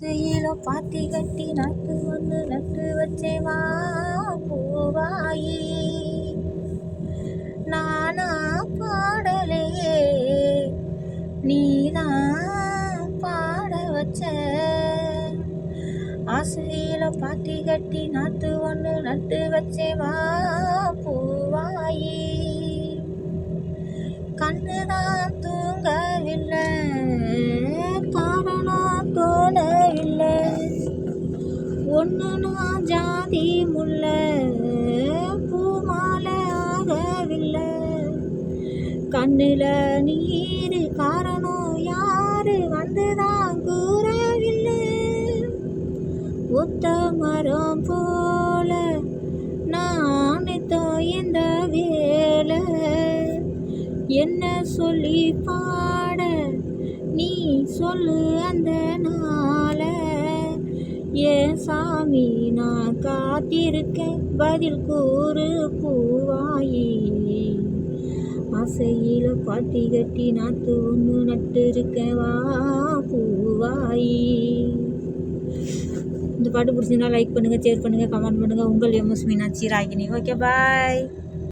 கையில பாத்தி கட்டி நாட்டு ஒன்று நட்டு வச்சேவா பூவாயி. நானா பாடலையே நீதான் பாட வச்ச. ஆசையில பாத்தி கட்டி நாத்து ஒன்று நட்டு வச்சேவா பூவாயி. கண்ணுதான் ஒன்றுனா ஜாதி முல்லை பூமாலை ஆகவில்லை. கண்ணில் நீர் காரணம் யாரு வந்துதான் கூறவில்லை. ஒத்த மரம் போல நான் இந்த வேலை. என்ன சொல்லி பா ஏன் சாமி நான் காத்திருக்க பதில் கூறு பூவாயி. அசையில பாத்தி கட்டி நாத்து ஒன்று நட்டு வா பூவாயி. இந்த பாட்டு பிடிச்சிருந்தா லைக் பண்ணுங்கள் ஷேர் பண்ணுங்கள் கமெண்ட் பண்ணுங்கள் உங்கள் MS Meenakshi Ragini. Okay bye